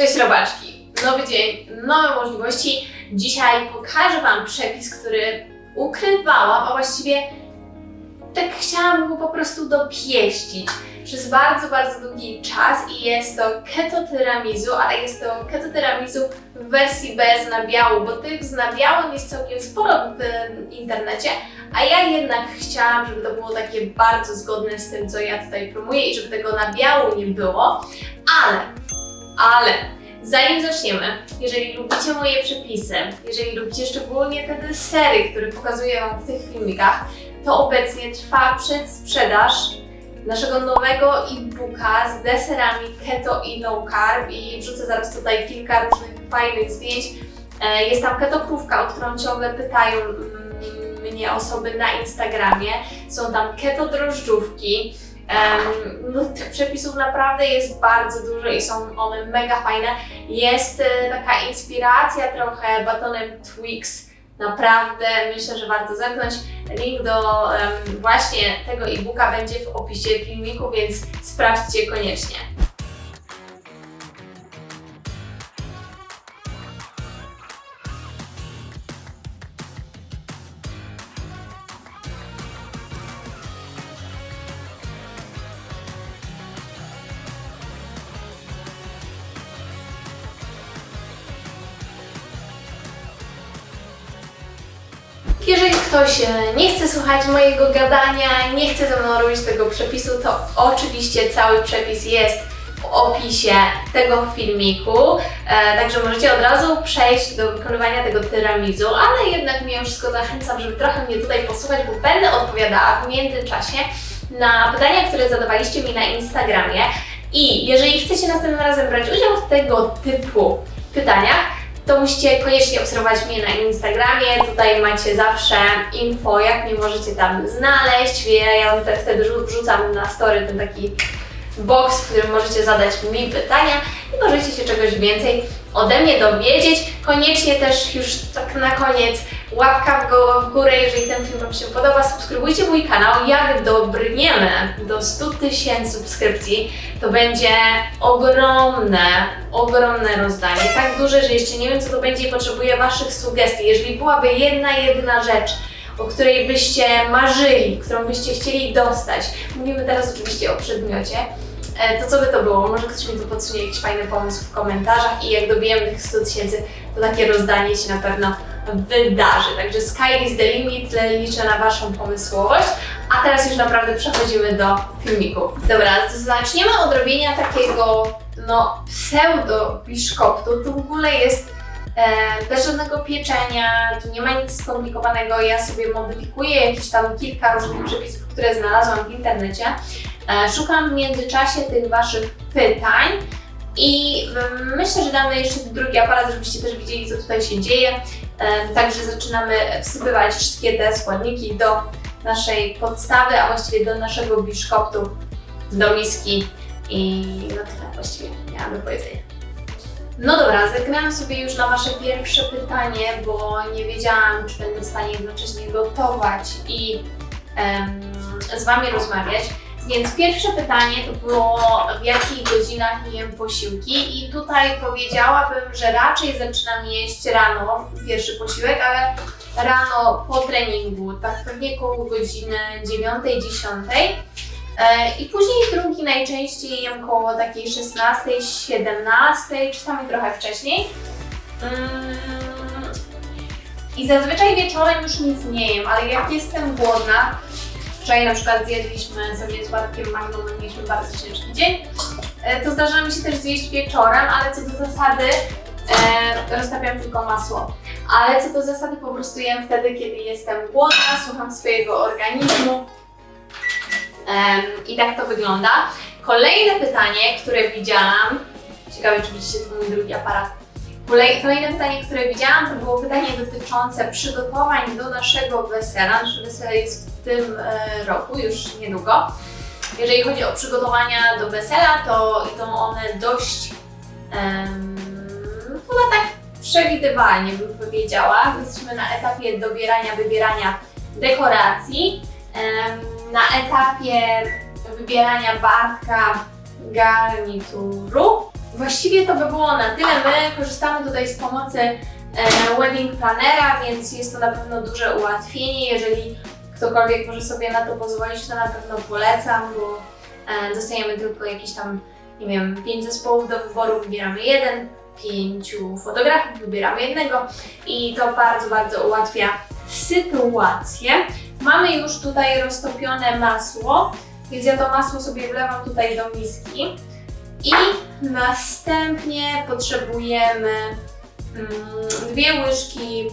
Cześć robaczki! Nowy dzień, nowe możliwości. Dzisiaj pokażę Wam przepis, który ukrywałam, a właściwie tak chciałam go po prostu dopieścić przez bardzo, bardzo długi czas i jest to keto tiramisu, ale jest to keto tiramisu w wersji bez nabiału, bo tych z nabiałem jest całkiem sporo w internecie, a ja jednak chciałam, żeby to było takie bardzo zgodne z tym, co ja tutaj promuję i żeby tego nabiału nie było, ale, ale Zanim zaczniemy, jeżeli lubicie moje przepisy, jeżeli lubicie szczególnie te desery, które pokazuję Wam w tych filmikach, to obecnie trwa przedsprzedaż naszego nowego e-booka z deserami keto i low carb i wrzucę zaraz tutaj kilka różnych fajnych zdjęć. E, Jest tam keto krówka, o którą ciągle pytają mm, mnie osoby na Instagramie. Są tam keto drożdżówki. No, tych przepisów naprawdę jest bardzo dużo i są one mega fajne. Jest e, taka inspiracja trochę batonem Twix. Naprawdę myślę, że warto zerknąć. Link do właśnie tego e-booka będzie w opisie filmiku, więc sprawdźcie koniecznie. Jeżeli ktoś e, nie chce słuchać mojego gadania, nie chce ze mną robić tego przepisu, to oczywiście cały przepis jest w opisie tego filmiku, e, także możecie od razu przejść do wykonywania tego tiramisu, ale jednak mimo wszystko zachęcam, żeby trochę mnie tutaj posłuchać, bo będę odpowiadała w międzyczasie na pytania, które zadawaliście mi na Instagramie. I jeżeli chcecie następnym razem brać udział w tego typu pytaniach, to musicie koniecznie obserwować mnie na Instagramie. Tutaj macie zawsze info, jak mnie możecie tam znaleźć. Ja, ja te- wtedy rzu- wrzucam na story ten taki box, w którym możecie zadać mi pytania i możecie się czegoś więcej ode mnie dowiedzieć. Koniecznie też już tak na koniec łapka w, go, w górę, jeżeli ten film Wam się podoba. Subskrybujcie mój kanał. Jak dobrniemy do 100 tysięcy subskrypcji, to będzie ogromne, ogromne rozdanie. Tak duże, że jeszcze nie wiem, co to będzie i potrzebuję Waszych sugestii. Jeżeli byłaby jedna, jedyna rzecz, o której byście marzyli, którą byście chcieli dostać, mówimy teraz oczywiście o przedmiocie, e, to co by to było? Może ktoś mi tu podsunie jakiś fajny pomysł w komentarzach i jak dobijemy tych 100 tysięcy, to takie rozdanie się na pewno wydarzy. Także sky is the limit, liczę na Waszą pomysłowość. A teraz już naprawdę przechodzimy do filmiku. Dobra, zaczniemy od robienia takiego, no, pseudo biszkoptu. Tu w ogóle jest e, bez żadnego pieczenia, tu nie ma nic skomplikowanego. Ja sobie modyfikuję jakieś tam kilka różnych przepisów, które znalazłam w internecie. E, szukam w międzyczasie tych Waszych pytań. I mm, myślę, że damy jeszcze drugi aparat, żebyście też widzieli, co tutaj się dzieje. Także zaczynamy wsypywać wszystkie te składniki do naszej podstawy, a właściwie do naszego biszkoptu, do miski i no tyle właściwie miałam do powiedzenia. No dobra, zagrałam sobie już na Wasze pierwsze pytanie, bo nie wiedziałam, czy będę w stanie jednocześnie gotować i em, z Wami rozmawiać. Więc pierwsze pytanie to było, w jakich godzinach jem posiłki i tutaj powiedziałabym, że raczej zaczynam jeść rano, pierwszy posiłek, ale rano po treningu, tak pewnie koło godziny 9-10. E, I później drugi najczęściej jem koło takiej 16, 17, czasami trochę wcześniej. Mm, I zazwyczaj wieczorem już nic nie jem, ale jak jestem głodna, wczoraj na przykład zjedliśmy sobie z Bartkiem Magną, no mieliśmy bardzo ciężki dzień, e, to zdarza mi się też zjeść wieczorem, ale co do zasady e, roztapiam tylko masło. Ale co do zasady po prostu jem wtedy, kiedy jestem głodna, słucham swojego organizmu. Em, I tak to wygląda. Kolejne pytanie, które widziałam, ciekawe czy widzicie tu mój drugi aparat. Kolej, kolejne pytanie, które widziałam, to było pytanie dotyczące przygotowań do naszego wesela. Nasze wesele jest w tym e, roku, już niedługo. Jeżeli chodzi o przygotowania do wesela, to idą one dość em, chyba tak przewidywalnie bym powiedziała. Jesteśmy na etapie dobierania, wybierania dekoracji, em, na etapie wybierania Bartka garnituru właściwie to by było na tyle. My korzystamy tutaj z pomocy e, Wedding Plannera, więc jest to na pewno duże ułatwienie. Jeżeli ktokolwiek może sobie na to pozwolić, to na pewno polecam, bo e, dostajemy tylko jakieś tam, nie wiem, pięć zespołów do wyboru, wybieramy jeden, pięciu fotografów, wybieramy jednego i to bardzo, bardzo ułatwia sytuację. Mamy już tutaj roztopione masło, więc ja to masło sobie wlewam tutaj do miski i następnie potrzebujemy mm, dwie łyżki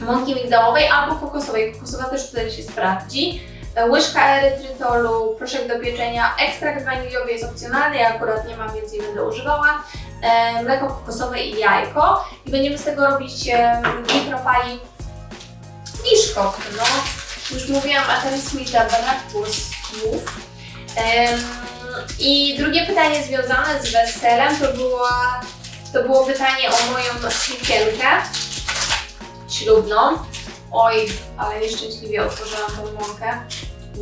mąki migdałowej albo kokosowej. Kokosowa też tutaj się sprawdzi. E, Łyżka erytrytolu, proszek do pieczenia, ekstrakt waniliowy jest opcjonalny, ja akurat nie mam, więc nie będę używała. E, Mleko kokosowe i jajko. I będziemy z tego robić e, w mikrofali wiszko. No, już mówiłam, a teraz mi zabrakło słów. I drugie pytanie związane z weselem to, była, to było pytanie o moją sukienkę ślubną. Oj, ale nieszczęśliwie otworzyłam tą mąkę.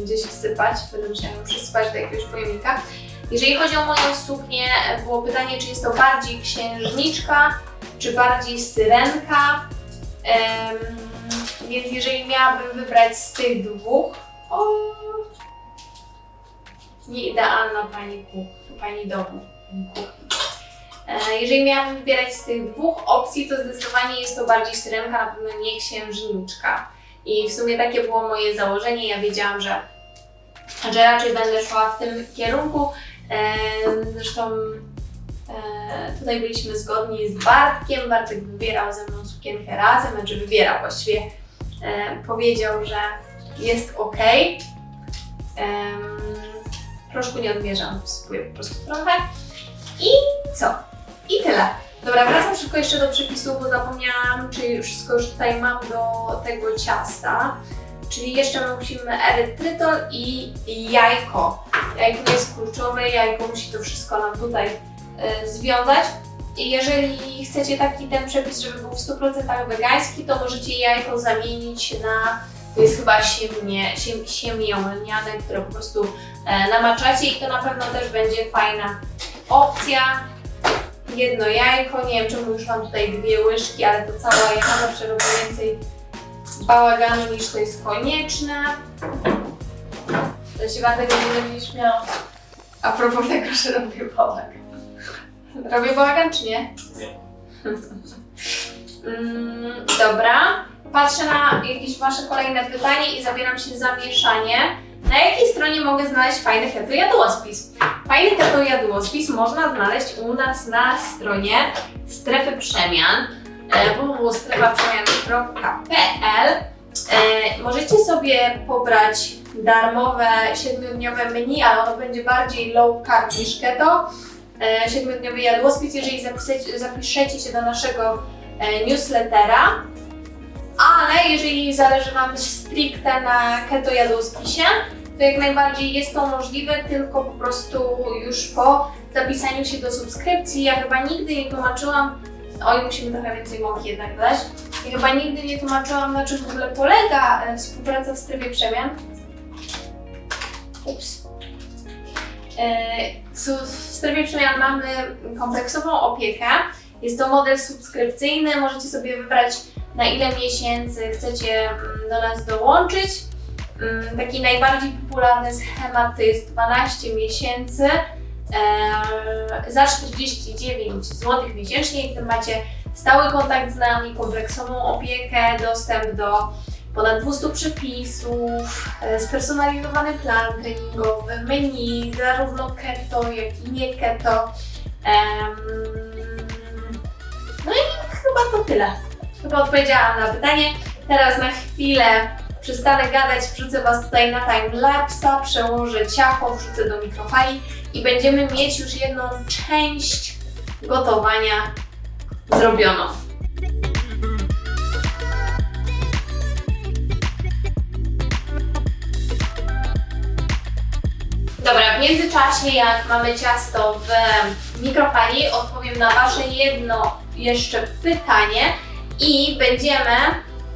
Gdzie się sypać? Będę musiała ją przysypać do jakiegoś pojemnika. Jeżeli chodzi o moją suknię, było pytanie, czy jest to bardziej księżniczka, czy bardziej syrenka. Em, więc jeżeli miałabym wybrać z tych dwóch, o, nie idealna pani kuch, pani domu, pani kuchni. E, Jeżeli miałabym wybierać z tych dwóch opcji, to zdecydowanie jest to bardziej syrenka, na pewno nie księżniczka. I w sumie takie było moje założenie. Ja wiedziałam, że, że raczej będę szła w tym kierunku. E, Zresztą e, tutaj byliśmy zgodni z Bartkiem. Bartek wybierał ze mną sukienkę razem, znaczy wybierał właściwie. Powiedział, że jest ok. Proszku nie odmierzam, wsypuję po prostu trochę. I co? I tyle. Dobra, wracam szybko jeszcze do przepisu, bo zapomniałam, czy wszystko już tutaj mam do tego ciasta. Czyli jeszcze musimy erytrytol i jajko. Jajko jest kluczowe, jajko musi to wszystko nam tutaj e, związać. I jeżeli chcecie taki ten przepis, żeby był w 100% wegański, to możecie jajko zamienić na, to jest chyba siemię, siem, które po prostu e, namaczacie i to na pewno też będzie fajna opcja. Jedno jajko, nie wiem czemu już mam tutaj dwie łyżki, ale to cała jajka zawsze robi więcej bałaganu niż to jest konieczne. To się tego nie będziesz miał. A propos tego, że robię bałagan. Robię bałagan czy nie? Nie. Mm, dobra. Patrzę na jakieś Wasze kolejne pytanie i zabieram się za mieszanie. Na jakiej stronie mogę znaleźć fajny keto jadłospis? Fajny keto jadłospis można znaleźć u nas na stronie strefy przemian e, www.strefaprzemian.pl e, Możecie sobie pobrać darmowe 7-dniowe menu, ale ono będzie bardziej low carb niż keto. E, 7-dniowy jadłospis, jeżeli zapiszecie, się do naszego e, newslettera. Ale jeżeli zależy Wam stricte na keto jadłospisie, to jak najbardziej jest to możliwe, tylko po prostu już po zapisaniu się do subskrypcji. Ja chyba nigdy nie tłumaczyłam, oj musimy trochę więcej mąki jednak dać, ja chyba nigdy nie tłumaczyłam na czym w ogóle polega e, współpraca w strefie przemian. Ups. E, W strefie przemian mamy kompleksową opiekę. Jest to model subskrypcyjny, możecie sobie wybrać na ile miesięcy chcecie mm, do nas dołączyć. Mm, Taki najbardziej popularny schemat to jest 12 miesięcy e, za 49 zł miesięcznie i tym macie stały kontakt z nami, kompleksową opiekę, dostęp do ponad 200 przepisów, e, spersonalizowany plan treningowy, menu, zarówno keto, jak i nie keto. No i chyba to tyle. Chyba odpowiedziałam na pytanie. Teraz na chwilę przestanę gadać, wrzucę Was tutaj na timelapsa, przełożę ciacho, wrzucę do mikrofali i będziemy mieć już jedną część gotowania zrobioną. Dobra, w międzyczasie jak mamy ciasto w mikrofali, odpowiem na Wasze jedno jeszcze pytanie i będziemy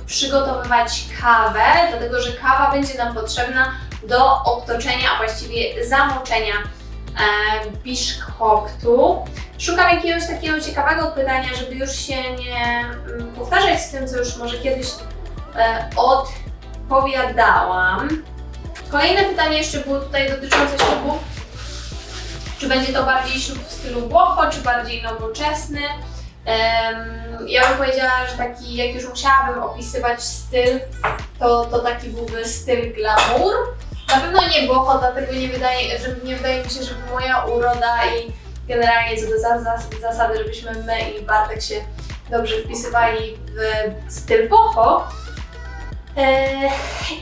przygotowywać kawę, dlatego że kawa będzie nam potrzebna do obtoczenia, a właściwie zamoczenia e, biszkoptu. Szukam jakiegoś takiego ciekawego pytania, żeby już się nie mm, powtarzać z tym, co już może kiedyś e, odpowiadałam. Kolejne pytanie jeszcze było tutaj dotyczące ślubu. Czy będzie to bardziej ślub w stylu włocho, czy bardziej nowoczesny? Ja bym powiedziała, że taki, jak już musiałabym opisywać styl, to, to taki byłby styl glamour. Na pewno nie włocho, dlatego nie wydaje, że, nie wydaje mi się, żeby moja uroda i generalnie co do za, za, zasady, żebyśmy my i Bartek się dobrze wpisywali w styl włocho. Eee,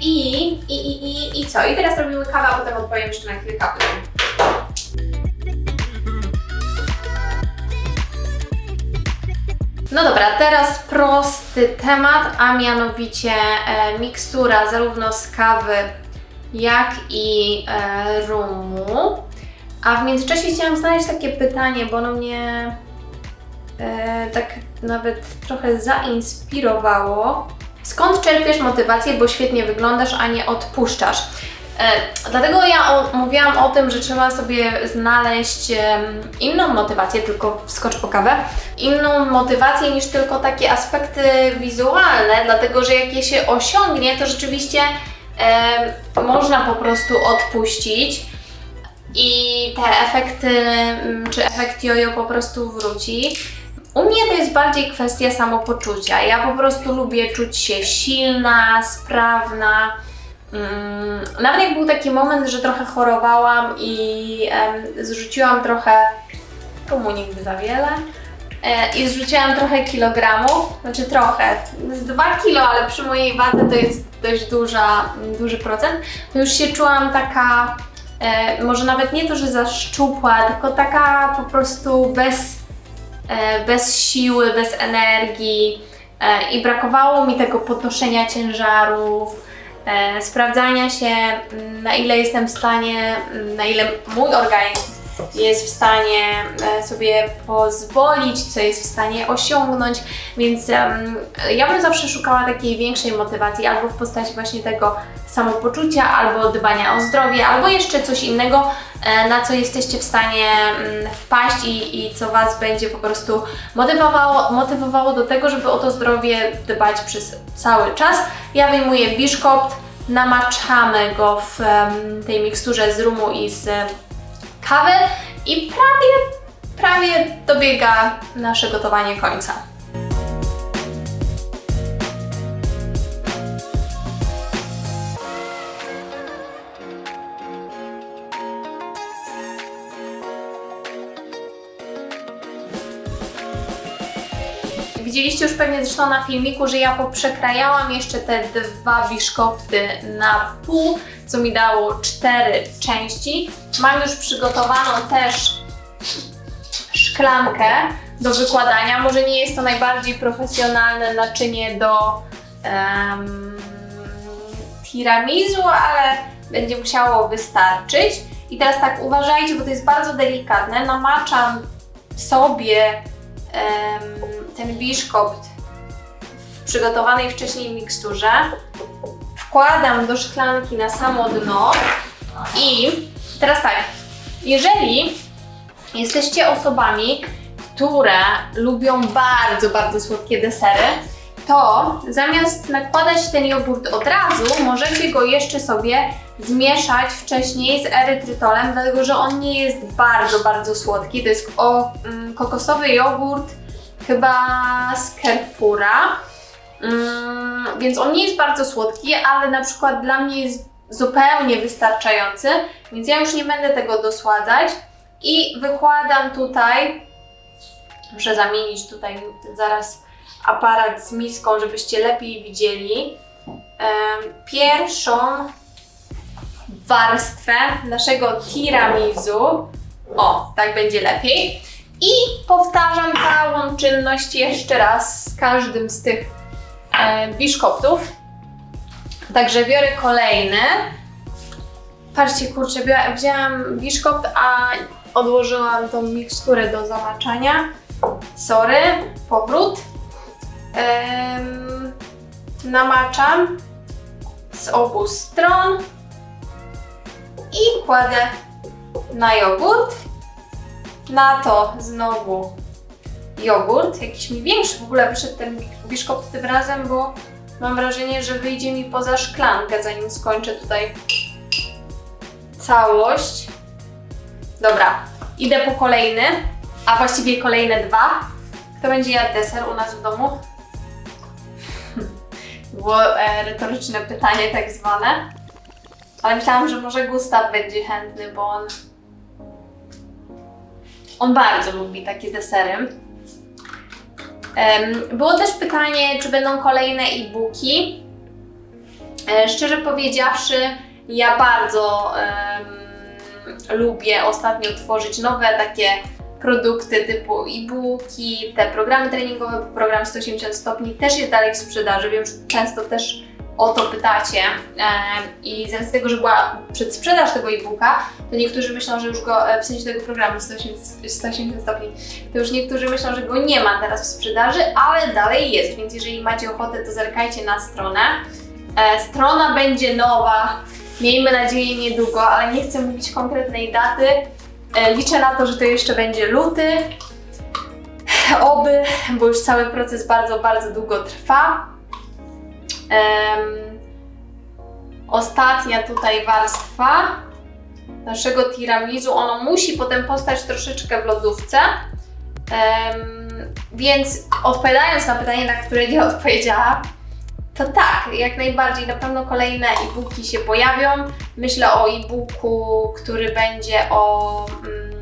i, i, i, i, I co? I teraz robimy kawę, a potem odpowiem jeszcze na kilka pytań. No dobra, teraz prosty temat, a mianowicie e, mikstura zarówno z kawy, jak i e, rumu. A w międzyczasie chciałam znaleźć takie pytanie, bo ono mnie e, tak nawet trochę zainspirowało. Skąd czerpiesz motywację, bo świetnie wyglądasz, a nie odpuszczasz? E, dlatego ja o, mówiłam o tym, że trzeba sobie znaleźć inną motywację, tylko wskocz po kawę, inną motywację niż tylko takie aspekty wizualne, dlatego że jak je się osiągnie, to rzeczywiście można po prostu odpuścić i te efekty, mm, czy efekt jojo po prostu wróci. U mnie to jest bardziej kwestia samopoczucia. Ja po prostu lubię czuć się silna, sprawna. Mm, Nawet jak był taki moment, że trochę chorowałam i zrzuciłam trochę, komu nigdy za wiele, e, i zrzuciłam trochę kilogramów, znaczy trochę, z 2 kilo, ale przy mojej wadze to jest dość duża, duży procent, to już się czułam taka, e, może nawet nie to, że za szczupła, tylko taka po prostu bez, e, bez siły, bez energii i brakowało mi tego podnoszenia ciężarów, sprawdzania się, mm, na ile jestem w stanie, mm, na ile mój organizm jest w stanie e, sobie pozwolić, co jest w stanie osiągnąć, więc em, ja bym zawsze szukała takiej większej motywacji, albo w postaci właśnie tego samopoczucia, albo dbania o zdrowie, albo jeszcze coś innego, e, na co jesteście w stanie mm, wpaść i, i co Was będzie po prostu motywowało, motywowało do tego, żeby o to zdrowie dbać przez cały czas. Ja wyjmuję biszkopt, namaczamy go w tej miksturze z rumu i z kawy i prawie, prawie dobiega nasze gotowanie końca. Widzieliście już pewnie zresztą na filmiku, że ja poprzekrajałam jeszcze te dwa biszkopty na pół, co mi dało cztery części. Mam już przygotowaną też szklankę do wykładania. Może nie jest to najbardziej profesjonalne naczynie do em, tiramisu, ale będzie musiało wystarczyć. I teraz tak, uważajcie, bo to jest bardzo delikatne. Namaczam sobie em, ten biszkopt w przygotowanej wcześniej miksturze. Wkładam do szklanki na samo dno i teraz tak, jeżeli jesteście osobami, które lubią bardzo, bardzo słodkie desery, to zamiast nakładać ten jogurt od razu, możecie go jeszcze sobie zmieszać wcześniej z erytrytolem, dlatego że on nie jest bardzo, bardzo słodki. To jest o, mm, kokosowy jogurt, chyba z Carrefoura, mm, więc on nie jest bardzo słodki, ale na przykład dla mnie jest zupełnie wystarczający, więc ja już nie będę tego dosładzać i wykładam tutaj, muszę zamienić tutaj zaraz aparat z miską, żebyście lepiej widzieli. Pierwszą warstwę naszego tiramisu. O, tak będzie lepiej. I powtarzam całą czynność jeszcze raz z każdym z tych e, biszkoptów. Także biorę kolejny. Patrzcie, kurczę, wzięłam biszkopt, a odłożyłam tą miksturę do zamaczania. Sorry, powrót. Em, namaczam z obu stron i kładę na jogurt. Na to znowu jogurt, jakiś mi większy w ogóle wyszedł ten biszkopt tym razem, bo mam wrażenie, że wyjdzie mi poza szklankę, zanim skończę tutaj całość. Dobra, idę po kolejny, a właściwie kolejne dwa. Kto będzie jadł deser u nas w domu? Było e, retoryczne pytanie tak zwane. Ale myślałam, że może Gustaw będzie chętny, bo on on bardzo lubi takie desery. Było też pytanie, czy będą kolejne e-booki. E, Szczerze powiedziawszy, ja bardzo lubię ostatnio tworzyć nowe takie produkty typu e-booki, te programy treningowe, program 180 stopni też jest dalej w sprzedaży. Wiem, że często też o to pytacie i z racji tego, że była przedsprzedaż tego e-booka, to niektórzy myślą, że już go, e, w sensie tego programu 180, 180 stopni, to już niektórzy myślą, że go nie ma teraz w sprzedaży, ale dalej jest, więc jeżeli macie ochotę, to zerkajcie na stronę. E, strona będzie nowa, miejmy nadzieję niedługo, ale nie chcę mówić konkretnej daty. E, liczę na to, że to jeszcze będzie luty. Oby, bo już cały proces bardzo, bardzo długo trwa. Ostatnia tutaj warstwa naszego tiramisu, ono musi potem postać troszeczkę w lodówce. Em, więc odpowiadając na pytanie, na które nie odpowiedziałam, to tak, jak najbardziej na pewno kolejne e-booki się pojawią. Myślę o e-booku, który będzie o mm,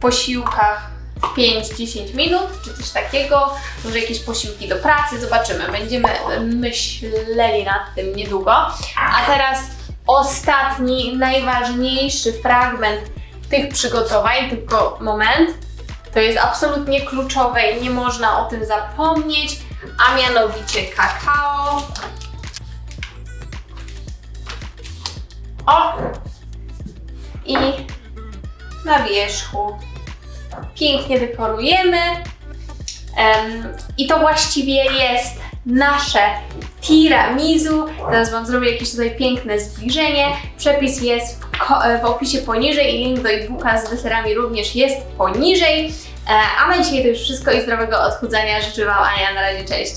posiłkach 5-10 minut, czy coś takiego, może jakieś posiłki do pracy, zobaczymy. Będziemy myśleli nad tym niedługo. A teraz ostatni, najważniejszy fragment tych przygotowań, tylko moment. To jest absolutnie kluczowe i nie można o tym zapomnieć, a mianowicie kakao. O! I na wierzchu pięknie dekorujemy. Em, I to właściwie jest nasze tiramisu. Zaraz Wam zrobię jakieś tutaj piękne zbliżenie. Przepis jest w, ko- w opisie poniżej i link do e-booka z deserami również jest poniżej. E, A na dzisiaj to już wszystko i zdrowego odchudzania. Życzę Wam Ania. Na razie, cześć.